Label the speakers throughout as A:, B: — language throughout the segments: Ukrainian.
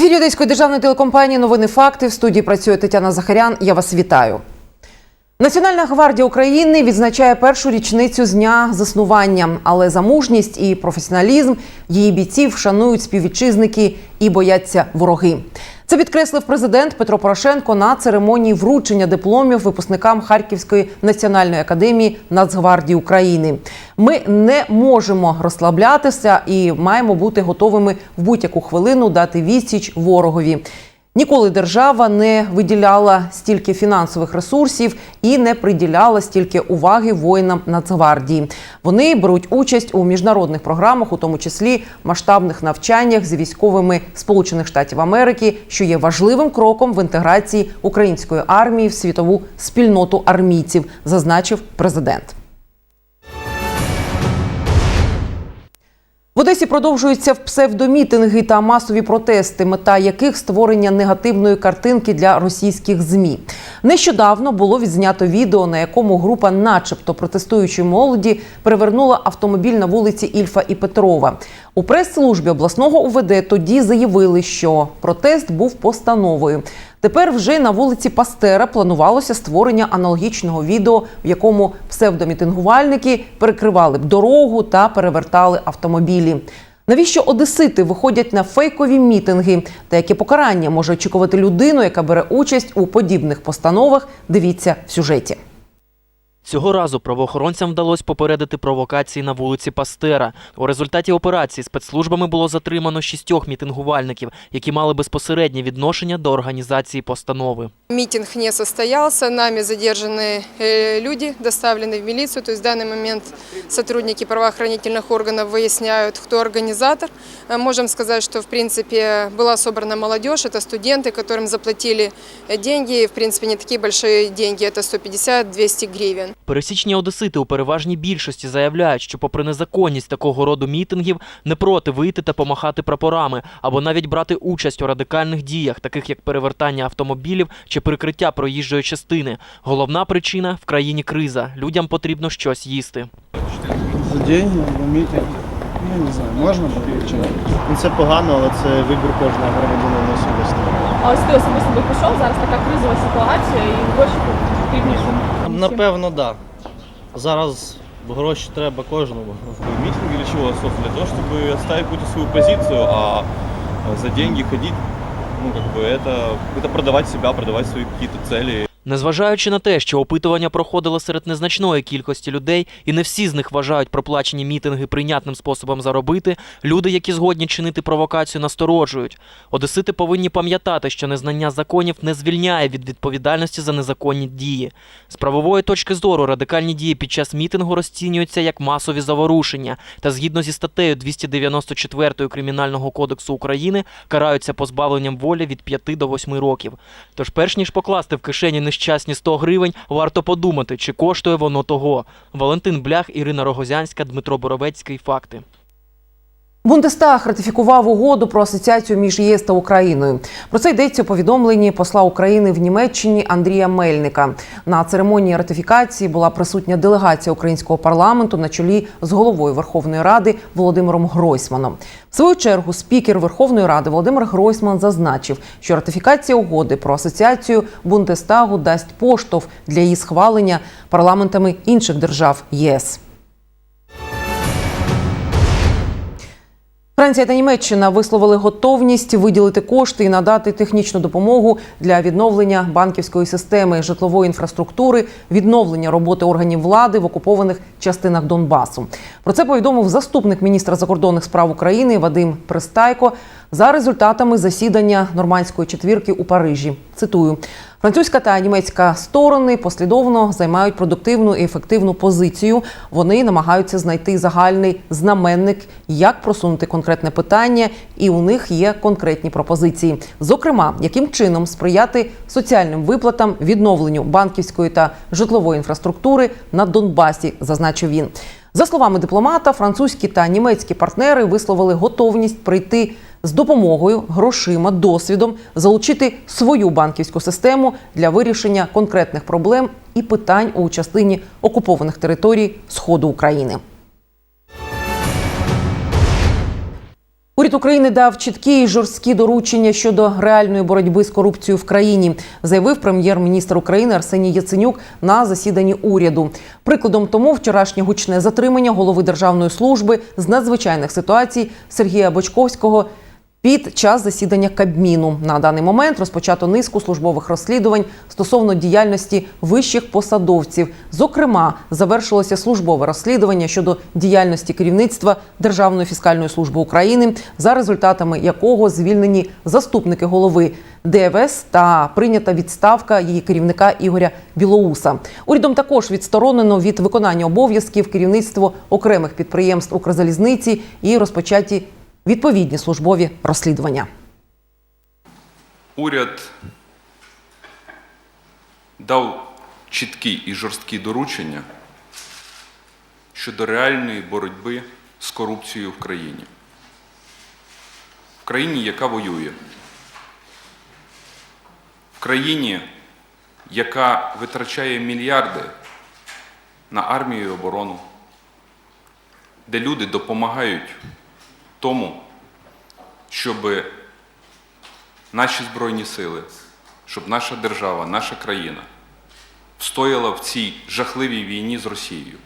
A: ефірі Одеської державної телекомпанії Новини Факти в студії працює Тетяна Захарян. Я вас вітаю. Національна гвардія України відзначає першу річницю з дня заснування, але за мужність і професіоналізм її бійців шанують співвітчизники і бояться вороги. Це підкреслив президент Петро Порошенко на церемонії вручення дипломів випускникам Харківської національної академії Нацгвардії України. Ми не можемо розслаблятися і маємо бути готовими в будь-яку хвилину дати відсіч ворогові. Ніколи держава не виділяла стільки фінансових ресурсів і не приділяла стільки уваги воїнам Нацгвардії. Вони беруть участь у міжнародних програмах, у тому числі масштабних навчаннях з військовими Сполучених Штатів Америки, що є важливим кроком в інтеграції української армії в світову спільноту армійців, зазначив президент. Одесі продовжуються псевдомітинги та масові протести, мета яких створення негативної картинки для російських змі. Нещодавно було відзнято відео, на якому група, начебто протестуючої молоді, перевернула автомобіль на вулиці Ільфа і Петрова. У прес-службі обласного УВД тоді заявили, що протест був постановою. Тепер вже на вулиці Пастера планувалося створення аналогічного відео, в якому псевдомітингувальники перекривали б дорогу та перевертали автомобілі. Навіщо одесити виходять на фейкові мітинги? Та яке покарання може очікувати людину, яка бере участь у подібних постановах? Дивіться в сюжеті.
B: Цього разу правоохоронцям вдалося попередити провокації на вулиці Пастера. У результаті операції спецслужбами було затримано шістьох мітингувальників, які мали безпосереднє відношення до організації постанови.
C: Митинг не состоялся, нами задержаны э, люди, доставлены в милицию. То есть в данный момент сотрудники правоохранительных органов выясняют, кто организатор. Э, Можем сказать, что в принципе была собрана молодежь, это студенты, которым заплатили э, деньги, в принципе не такие большие деньги, это 150-200 гривен.
B: Пересічні одесити у переважній більшості заявляють, що попри незаконність такого роду мітингів не проти вийти та помахати прапорами або навіть брати участь у радикальних діях, таких як перевертання автомобілів чи прикриття проїжджої частини. Головна причина в країні криза. Людям потрібно щось їсти.
D: За або мітинг. Я не знаю, можна чи ні?
E: Ну, Це погано, але це вибір кожного громадянина особисто.
F: А ось ти особисто би пішов, зараз така кризова ситуація і гроші потрібні. всім.
E: Напевно, так. Да. Зараз гроші треба кожному.
G: Митинг для чего, собственно? Для того, чтобы отставить какую-то свою позицию, а за деньги ходить, ну, как бы, это, это продавать себя, продавать свои какие-то цели.
B: Незважаючи на те, що опитування проходило серед незначної кількості людей, і не всі з них вважають проплачені мітинги прийнятним способом заробити, люди, які згодні чинити провокацію, насторожують. Одесити повинні пам'ятати, що незнання законів не звільняє від відповідальності за незаконні дії. З правової точки зору радикальні дії під час мітингу розцінюються як масові заворушення, та згідно зі статтею 294 Кримінального кодексу України караються позбавленням волі від 5 до 8 років. Тож, перш ніж покласти в кишені нещасні 100 гривень, варто подумати, чи коштує воно того. Валентин Блях, Ірина Рогозянська, Дмитро Боровецький. Факти.
A: Бундестаг ратифікував угоду про асоціацію між ЄС та Україною. Про це йдеться у повідомленні посла України в Німеччині Андрія Мельника. На церемонії ратифікації була присутня делегація українського парламенту на чолі з головою Верховної Ради Володимиром Гройсманом. В свою чергу спікер Верховної Ради Володимир Гройсман зазначив, що ратифікація угоди про асоціацію Бундестагу дасть поштовх для її схвалення парламентами інших держав ЄС. Франція та Німеччина висловили готовність виділити кошти і надати технічну допомогу для відновлення банківської системи, житлової інфраструктури, відновлення роботи органів влади в окупованих частинах Донбасу. Про це повідомив заступник міністра закордонних справ України Вадим Пристайко за результатами засідання нормандської четвірки у Парижі. Цитую. Французька та німецька сторони послідовно займають продуктивну і ефективну позицію. Вони намагаються знайти загальний знаменник, як просунути конкретне питання, і у них є конкретні пропозиції. Зокрема, яким чином сприяти соціальним виплатам, відновленню банківської та житлової інфраструктури на Донбасі, зазначив він. За словами дипломата, французькі та німецькі партнери висловили готовність прийти з допомогою, грошима, досвідом, залучити свою банківську систему для вирішення конкретних проблем і питань у частині окупованих територій Сходу України. Уряд України дав чіткі і жорсткі доручення щодо реальної боротьби з корупцією в країні, заявив прем'єр-міністр України Арсеній Яценюк на засіданні уряду. Прикладом тому вчорашнє гучне затримання голови державної служби з надзвичайних ситуацій Сергія Бочковського. Під час засідання Кабміну на даний момент розпочато низку службових розслідувань стосовно діяльності вищих посадовців. Зокрема, завершилося службове розслідування щодо діяльності керівництва Державної фіскальної служби України, за результатами якого звільнені заступники голови ДВС та прийнята відставка її керівника Ігоря Білоуса. Урядом також відсторонено від виконання обов'язків керівництво окремих підприємств Укрзалізниці і розпочаті відповідні службові розслідування.
H: Уряд дав чіткі і жорсткі доручення щодо реальної боротьби з корупцією в країні. В країні, яка воює. В країні, яка витрачає мільярди на армію і оборону, де люди допомагають тому, щоб наші Збройні сили, щоб наша держава, наша країна встояла в цій жахливій війні з Росією.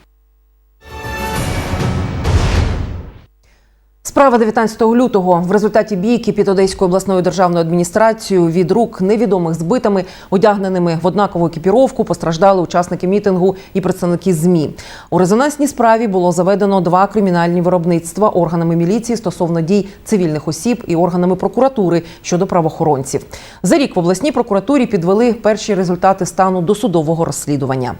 A: Справа 19 лютого в результаті бійки під Одеською обласною державною адміністрацією від рук невідомих збитами, одягненими в однакову екіпіровку, постраждали учасники мітингу і представники змі. У резонансній справі було заведено два кримінальні виробництва органами міліції стосовно дій цивільних осіб і органами прокуратури щодо правоохоронців. За рік в обласній прокуратурі підвели перші результати стану досудового розслідування.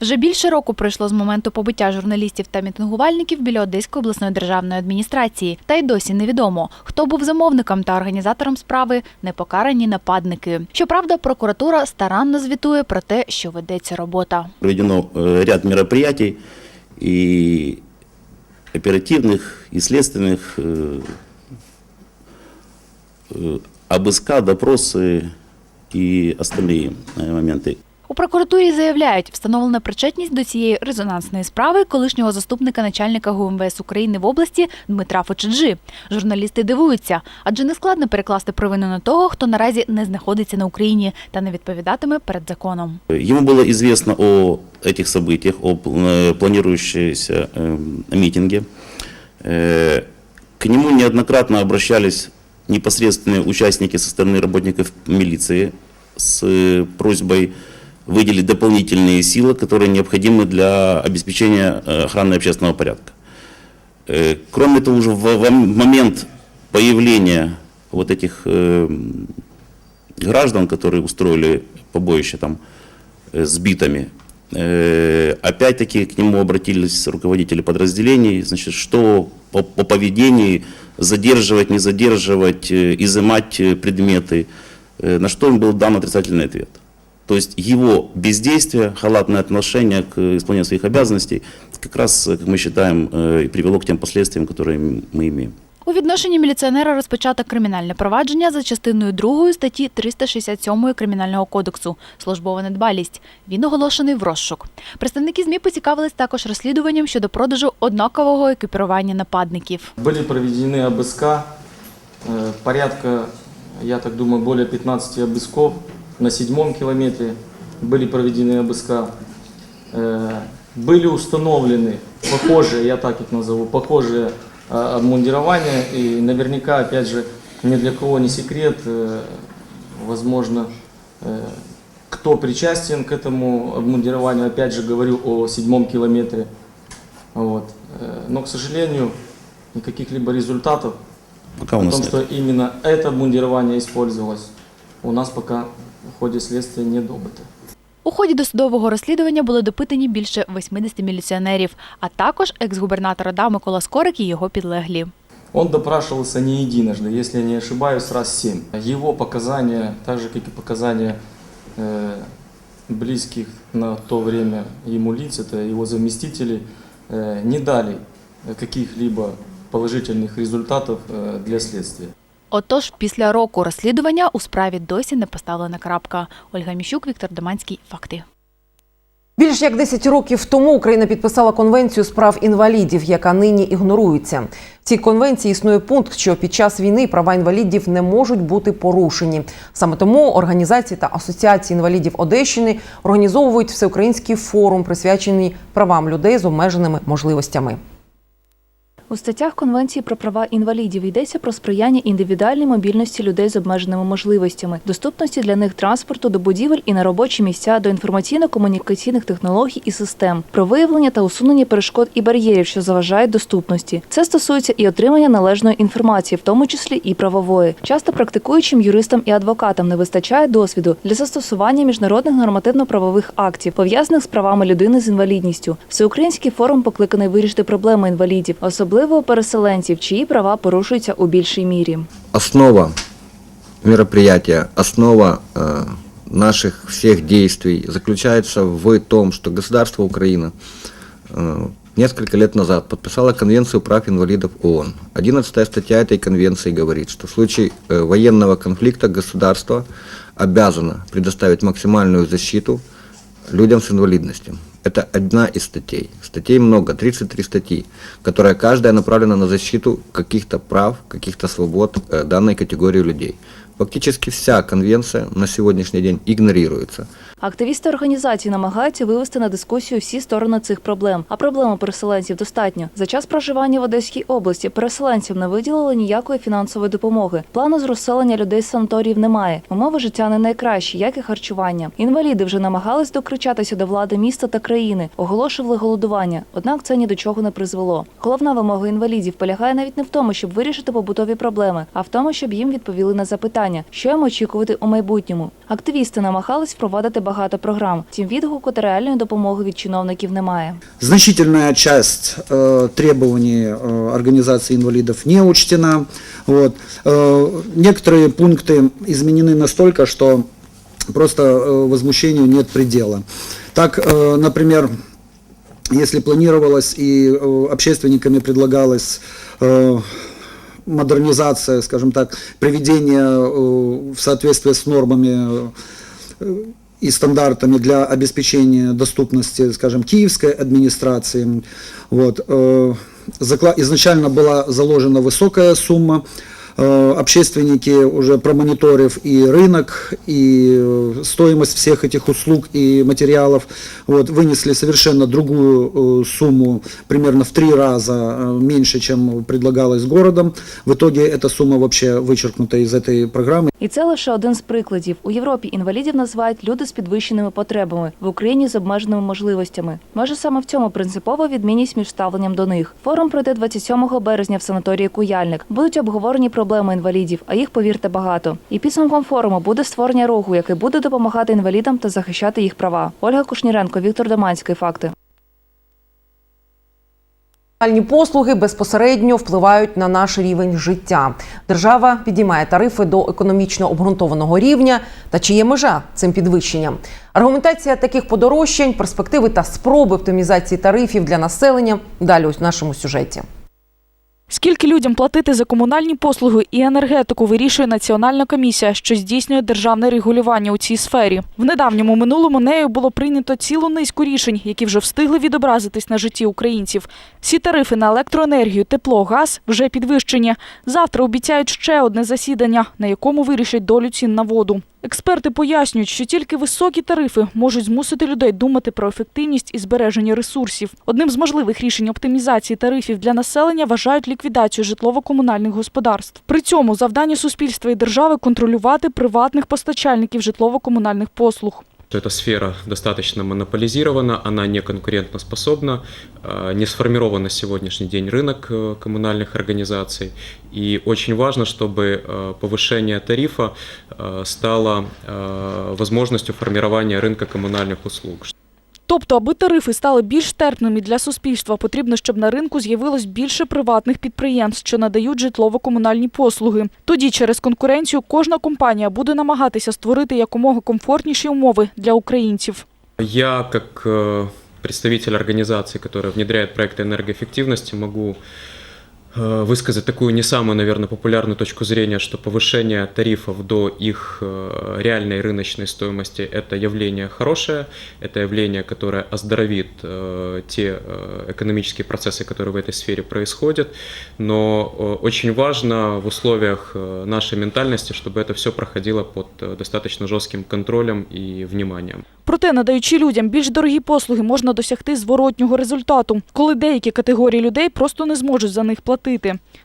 I: Вже більше року пройшло з моменту побиття журналістів та мітингувальників біля Одеської обласної державної адміністрації. Та й досі невідомо, хто був замовником та організатором справи непокарані нападники. Щоправда, прокуратура старанно звітує про те, що ведеться робота.
J: проведено э, ряд мероприятий и оперативных, и следственных, э, э, обыска, допросы и остальные э, моменты.
I: У прокуратурі заявляють, встановлена причетність до цієї резонансної справи колишнього заступника начальника ГУМВС України в області Дмитра Фочеджи. Журналісти дивуються, адже не складно перекласти провину на того, хто наразі не знаходиться на Україні та не відповідатиме перед законом.
J: Ему было известно о этих событиях, о пл- э, планирующемся э, митинге. Э, К нему неоднократно обращались непосредственные участники со стороны работников милиции с э, просьбой выделить дополнительные силы, которые необходимы для обеспечения э, охраны общественного порядка. Э, Кроме того, уже в момент появления вот этих э, граждан, которые устроили побоище там с битами, опять-таки к нему обратились руководители подразделений, значит, что по, по поведению задерживать, не задерживать, изымать предметы, на что им был дан отрицательный ответ. То есть его бездействие, халатное отношение к исполнению своих обязанностей как раз, э, как мы считаем, э, и привело к тем последствиям, которые мы имеем.
I: У відношенні міліціонера розпочато кримінальне провадження за частиною 2 статті 367 Кримінального кодексу «Службова недбалість». Він оголошений в розшук. Представники ЗМІ поцікавились також розслідуванням щодо продажу однакового екіпірування нападників.
K: Были проведены обыска, э, порядка, я так думаю, более 15 обысков На седьмом километре были проведены обыска. Э, Были установлены похожие, я так их назову, похожие э, обмундирования. И наверняка, опять же, ни для кого не секрет, э, возможно, э, кто причастен к этому обмундированию. Опять же, говорю о седьмом километре. Вот. Но, к сожалению, никаких либо результатов
J: Пока у
K: о
J: нас
K: том,
J: нет.
K: что именно это обмундирование использовалось, у нас пока в ходе следствия не добыто.
I: У ході досудового розслідування були допитані більше 80 міліціонерів, а також екс-губернатор ОДА Микола Скорик і його підлеглі.
K: Он допрашивался не единожды, если я не ошибаюсь, раз семь. Его показания, так же как и показания э, близких на то время ему лиц, это его заместители, э, не дали каких-либо положительных результатов э, для следствия.
I: Отож, після року розслідування у справі досі не поставлена крапка. Ольга Міщук, Віктор Доманський. Факти.
A: Більш як 10 років тому Україна підписала конвенцію з прав інвалідів, яка нині ігнорується. В цій конвенції існує пункт, що під час війни права інвалідів не можуть бути порушені. Саме тому організації та асоціації інвалідів Одещини організовують всеукраїнський форум, присвячений правам людей з обмеженими можливостями.
L: У статтях Конвенції про права інвалідів йдеться про сприяння індивідуальній мобільності людей з обмеженими можливостями, доступності для них транспорту до будівель і на робочі місця, до інформаційно-комунікаційних технологій і систем, про виявлення та усунення перешкод і бар'єрів, що заважають доступності. Це стосується і отримання належної інформації, в тому числі і правової. Часто практикуючим юристам і адвокатам не вистачає досвіду для застосування міжнародних нормативно-правових актів, пов'язаних з правами людини з інвалідністю. Всеукраїнський форум покликаний вирішити проблеми інвалідів, особливо переселенців, чиї права порушуються у більшій мірі.
M: основа мероприятия, основа э, наших всех действий заключается в том, что государство Украина э, несколько лет назад подписало Конвенцию прав инвалидов ООН. 11 статья этой конвенции говорит, что в случае э, военного конфликта государство обязано предоставить максимальную защиту людям с инвалидностью. Это одна из статей. Статей много, 33 статьи, которая каждая направлена на защиту каких-то прав, каких-то свобод э, данной категории людей. Фактически вся конвенция на сегодняшний день игнорируется.
L: Активісти організації намагаються вивести на дискусію всі сторони цих проблем. А проблеми переселенців достатньо. За час проживання в Одеській області переселенцям не виділили ніякої фінансової допомоги. Плану з розселення людей з санаторіїв немає. Умови життя не найкращі, як і харчування. Інваліди вже намагались докричатися до влади міста та країни, оголошували голодування. Однак це ні до чого не призвело. Головна вимога інвалідів полягає навіть не в тому, щоб вирішити побутові проблеми, а в тому, щоб їм відповіли на запитання, що їм очікувати у майбутньому. Активісти намагались впровадити багато програм. Втім, відгуку та реальної допомоги від чиновників немає.
N: Значительная часть э, требований э, организации инвалидов не учтена. Вот. Э, некоторые пункты изменены настолько, что просто э, возмущению нет предела. Так, э, например, если планировалось и э, общественниками предлагалось э, модернизация, скажем так, приведение э, в соответствие с нормами э, и стандартами для обеспечения доступности, скажем, киевской администрации. Вот. э, закла- Изначально была заложена высокая сумма, Э, общественники, уже промониторив и рынок, и э, стоимость всех этих услуг и материалов, вот, вынесли совершенно другую э, сумму, примерно в три раза э, меньше, чем предлагалось городом. В итоге эта сумма вообще вычеркнута из этой программы.
L: І це лише один з прикладів. У Європі інвалідів називають люди з підвищеними потребами, в Україні з обмеженими можливостями. Може саме в цьому принципова відмінність між ставленням до них. Форум пройде 27 березня в санаторії Куяльник. Будуть обговорені проблеми інвалідів, а їх, повірте, багато. І підсумком форуму буде створення руху, який буде допомагати інвалідам та захищати їх права. Ольга Кушніренко, Віктор Доманський. Факти.
A: Комунальні послуги безпосередньо впливають на наш рівень життя. Держава підіймає тарифи до економічно обґрунтованого рівня. Та чи є межа цим підвищенням? Аргументація таких подорожчань, перспективи та спроби оптимізації тарифів для населення далі в нашому сюжеті.
F: Скільки людям платити за комунальні послуги і енергетику вирішує Національна комісія, що здійснює державне регулювання у цій сфері. В недавньому минулому нею було прийнято цілу низку рішень, які вже встигли відобразитись на житті українців. Всі тарифи на електроенергію, тепло, газ вже підвищені. Завтра обіцяють ще одне засідання, на якому вирішать долю цін на воду. Експерти пояснюють, що тільки високі тарифи можуть змусити людей думати про ефективність і збереження ресурсів. Одним з можливих рішень оптимізації тарифів для населення вважають ліквідацію житлово-комунальних господарств. При цьому завдання суспільства і держави контролювати приватних постачальників житлово-комунальних послуг.
O: Эта сфера достаточно монополизирована, она не конкурентоспособна, э, не сформирован на сегодняшний день рынок э, коммунальных организаций. И очень важно, чтобы э, повышение тарифа э, стало э, возможностью формирования рынка коммунальных услуг.
F: Тобто, аби тарифи стали більш терпними для суспільства, потрібно, щоб на ринку з'явилось більше приватних підприємств, що надають житлово-комунальні послуги. Тоді через конкуренцію кожна компанія буде намагатися створити якомога комфортніші умови для українців.
O: Я, как э, представитель организации, которая внедряет проекты энергоэффективности, могу э, высказать такую не самую, наверное, популярную точку зрения, что повышение тарифов до их э, реальной рыночной стоимости – это явление хорошее, это явление, которое оздоровит э, те э, экономические процессы, которые в этой сфере происходят, но э, очень важно в условиях э, нашей ментальности, чтобы это все проходило под э, достаточно жестким контролем и вниманием.
F: Проте, надаючи людям більш дорогі послуги, можна досягти зворотнього результату, коли деякі категорії людей просто не зможуть за них платити.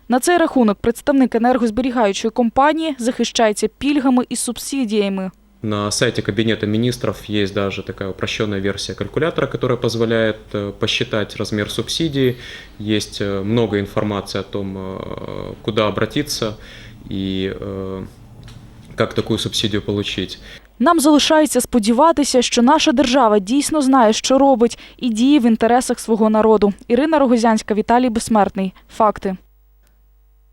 F: На цей рахунок представник енергозберігаючої компанії захищається пільгами і субсидіями.
O: На сайте Кабинета министров есть даже такая упрощенная версия калькулятора, которая позволяет э, посчитать размер субсидии. Есть э, много информации о том, э, куда обратиться и э, как такую субсидию получить.
F: Нам залишається сподіватися, що наша держава дійсно знає, що робить, і діє в інтересах свого народу. Ірина Рогозянська, Віталій Безсмертний. Факти.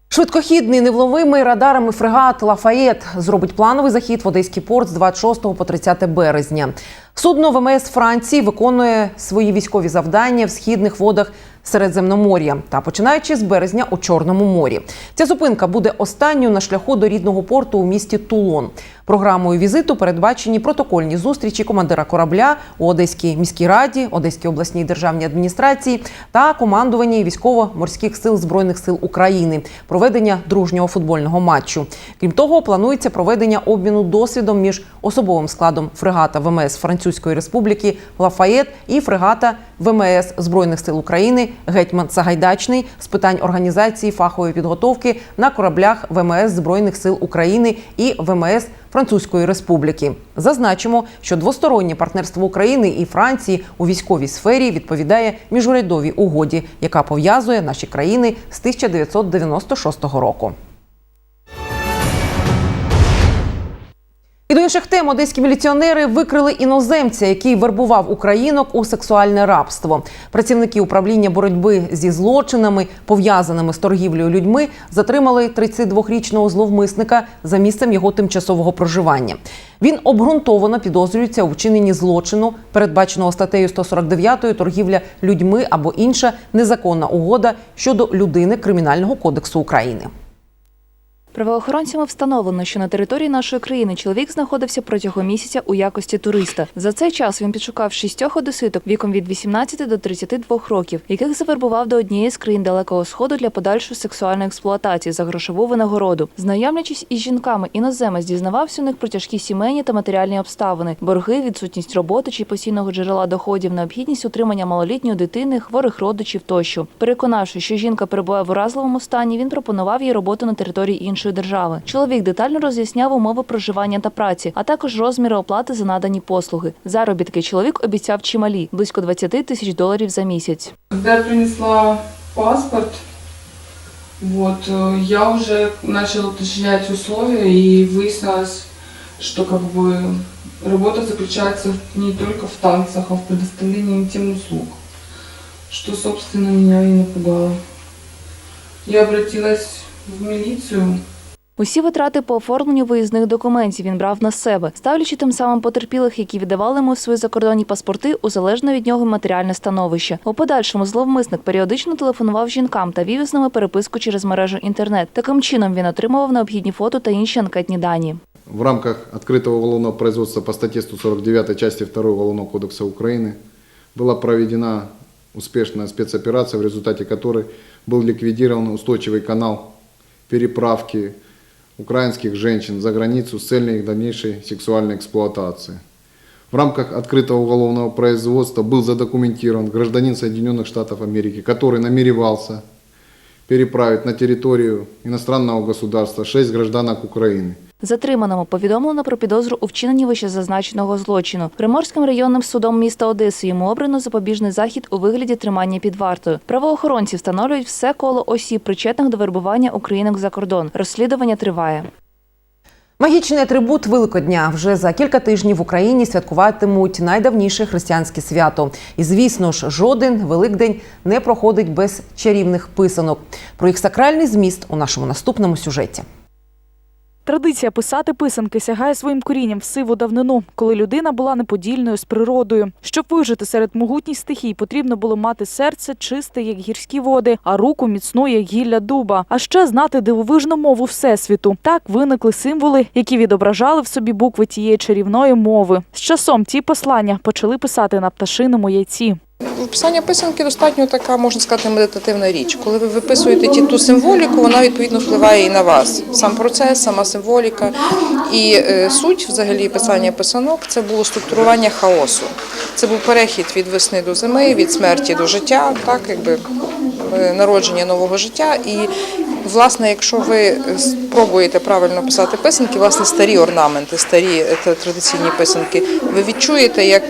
A: Швидкохідний невловимий радарами фрегат Лафаєт зробить плановий захід в Одеський порт з 26 по 30 березня. Судно ВМС Франції виконує свої військові завдання в східних водах Середземномор'я та починаючи з березня у Чорному морі. Ця зупинка буде останньою на шляху до рідного порту у місті Тулон. Програмою візиту передбачені протокольні зустрічі командира корабля у Одеській міській раді, Одеській обласній державній адміністрації та командуванні військово-морських сил збройних сил України, проведення дружнього футбольного матчу. Крім того, планується проведення обміну досвідом між особовим складом фрегата ВМС Французької Республіки Лафаєт і фрегата ВМС збройних сил України Гетьман Сагайдачний з питань організації фахової підготовки на кораблях ВМС збройних сил України і ВМС Французької Республіки. Зазначимо, що двостороннє партнерство України і Франції у військовій сфері відповідає міжурядовій угоді, яка пов'язує наші країни з 1996 року. І до інших тем одеські міліціонери викрили іноземця, який вербував українок у сексуальне рабство. Працівники управління боротьби зі злочинами, пов'язаними з торгівлею людьми, затримали 32-річного зловмисника за місцем його тимчасового проживання. Він обґрунтовано підозрюється у вчиненні злочину, передбаченого статтею 149 торгівля людьми або інша незаконна угода щодо людини Кримінального кодексу України.
L: Правоохоронцями встановлено, що на території нашої країни чоловік знаходився протягом місяця у якості туриста. За цей час він підшукав шістьох одеситок віком від 18 до 32 років, яких завербував до однієї з країн Далекого Сходу для подальшої сексуальної експлуатації за грошову винагороду. Знайомлячись із жінками, іноземець дізнавався у них про тяжкі сімейні та матеріальні обставини, борги, відсутність роботи чи постійного джерела доходів, необхідність утримання малолітньої дитини, хворих родичів тощо. Переконавши, що жінка перебуває в уразливому стані, він пропонував їй роботу на території іншої держави. Чоловік детально роз'ясняв умови проживання та праці, а також розміри оплати за надані послуги. Заробітки чоловік обіцяв чималі близько 20 тисяч доларів за місяць.
P: Когда я принесла паспорт, вот, э, я уже начала уточнять условия и выяснилось, что как бы работа заключается не только в танцах, а в предоставлении интим услуг, что, собственно, меня и напугало. Я обратилась в милицию,
L: Усі витрати по оформленню виїзних документів він брав на себе, ставлячи тим самим потерпілих, які віддавали йому свої закордонні паспорти у залежно від нього матеріальне становище. У подальшому зловмисник періодично телефонував жінкам та вів з ними переписку через мережу інтернет. Таким чином він отримував необхідні фото та інші анкетні дані.
Q: В рамках открытого уголовного производства по статье 149 части 2 Уголовного кодекса Украины была проведена успешная спецоперация, в результате которой был ликвидирован устойчивый канал переправки украинских женщин за границу с целью их дальнейшей сексуальной эксплуатации. В рамках открытого уголовного производства был задокументирован гражданин Соединенных Штатов Америки, который намеревался переправить на территорию иностранного государства шесть гражданок Украины.
L: Затриманому повідомлено про підозру у вчиненні вищезазначеного злочину. Приморським районним судом міста Одеси йому обрано запобіжний захід у вигляді тримання під вартою. Правоохоронці встановлюють все коло осіб, причетних до вербування українок за кордон. Розслідування триває.
A: Магічний атрибут Великодня вже за кілька тижнів в Україні святкуватимуть найдавніше християнське свято. І звісно ж, жоден Великдень не проходить без чарівних писанок. Про їх сакральний зміст у нашому наступному сюжеті.
F: Традиція писати писанки сягає своїм корінням в сиву давнину, коли людина була неподільною з природою. Щоб вижити серед могутніх стихій, потрібно було мати серце чисте, як гірські води, а руку міцну, як гілля дуба. А ще знати дивовижну мову всесвіту. Так виникли символи, які відображали в собі букви тієї чарівної мови. З часом ті послання почали писати на пташиному яйці.
R: Писання писанки достатньо така, можна сказати, медитативна річ. Коли ви виписуєте ті, ту символіку, вона відповідно впливає і на вас. Сам процес, сама символіка. І е, суть взагалі писання писанок це було структурування хаосу. Це був перехід від весни до зими, від смерті до життя, так якби е, народження нового життя. І власне, якщо ви спробуєте правильно писати писанки, власне, старі орнаменти, старі е, традиційні писанки, ви відчуєте, як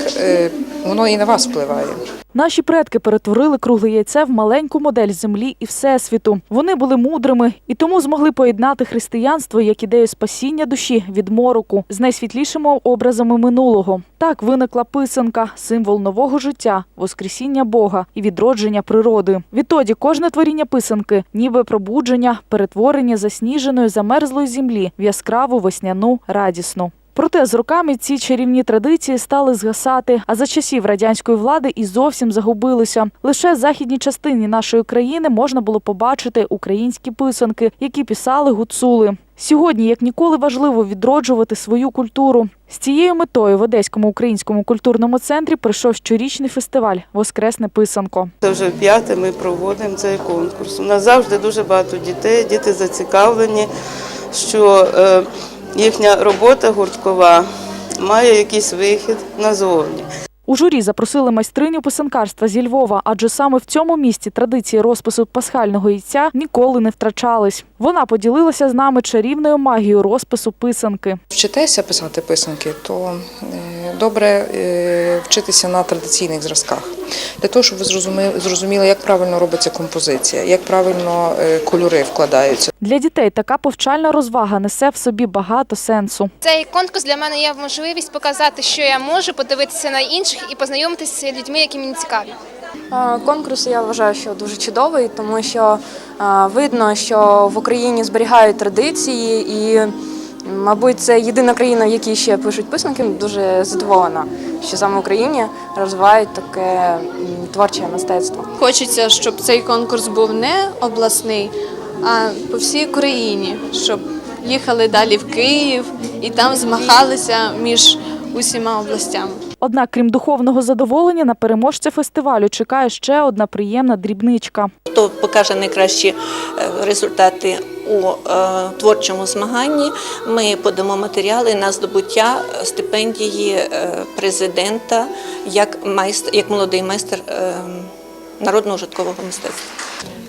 R: воно і на вас впливає.
F: Наші предки перетворили кругле яйце в маленьку модель землі і всесвіту. Вони були мудрими і тому змогли поєднати християнство як ідею спасіння душі від мороку з найсвітлішими образами минулого. Так виникла писанка, символ нового життя, воскресіння Бога і відродження природи. Відтоді кожне творіння писанки, ніби пробудження, перетворення засніженої замерзлої землі в яскраву весняну радісну. Проте з роками ці чарівні традиції стали згасати, а за часів радянської влади і зовсім загубилися. Лише в західній частині нашої країни можна було побачити українські писанки, які писали гуцули. Сьогодні, як ніколи, важливо відроджувати свою культуру. З цією метою в Одеському українському культурному центрі прийшов щорічний фестиваль Воскресне писанко.
S: Це вже п'яте ми проводимо цей конкурс. У нас завжди дуже багато дітей, діти зацікавлені, що е, їхня робота гурткова має якийсь вихід назовні.
F: У журі запросили майстриню писанкарства зі Львова, адже саме в цьому місці традиції розпису пасхального яйця ніколи не втрачались. Вона поділилася з нами чарівною магією розпису писанки.
R: Вчитеся писати писанки, то е, добре е, вчитися на традиційних зразках. Для того, щоб ви зрозуміли, зрозуміли, як правильно робиться композиція, як правильно е, кольори вкладаються.
F: Для дітей така повчальна розвага несе в собі багато сенсу.
T: Цей конкурс для мене є можливість показати, що я можу, подивитися на інших і познайомитися з людьми, які мені цікаві.
U: Е, Конкурс я вважаю, що дуже чудовий, тому що е, видно, що в Україні зберігають традиції, і, мабуть, це єдина країна, в якій ще пишуть писанки. Дуже задоволена, що саме в Україні розвивають таке творче мистецтво.
V: Хочеться, щоб цей конкурс був не обласний, а по всій Україні, щоб їхали далі в Київ і там змагалися між усіма областями.
F: Однак, крім духовного задоволення, на переможця фестивалю чекає ще одна приємна дрібничка.
W: Хто покаже найкращі е, результати у е, творчому змаганні, ми подамо матеріали на здобуття стипендії е, президента як майстер, як молодий майстер е, народного житкового мистецтва.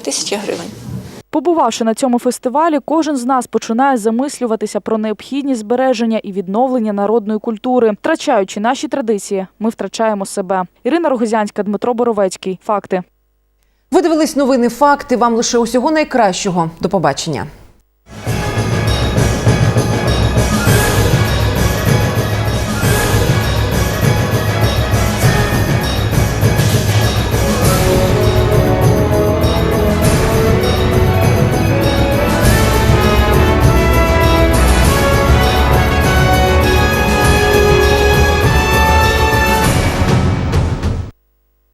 W: Тисяча гривень.
F: Побувавши на цьому фестивалі, кожен з нас починає замислюватися про необхідність збереження і відновлення народної культури. Втрачаючи наші традиції, ми втрачаємо себе. Ірина Рогозянська, Дмитро Боровецький. Факти.
A: Ви дивились новини факти. Вам лише усього найкращого. До побачення.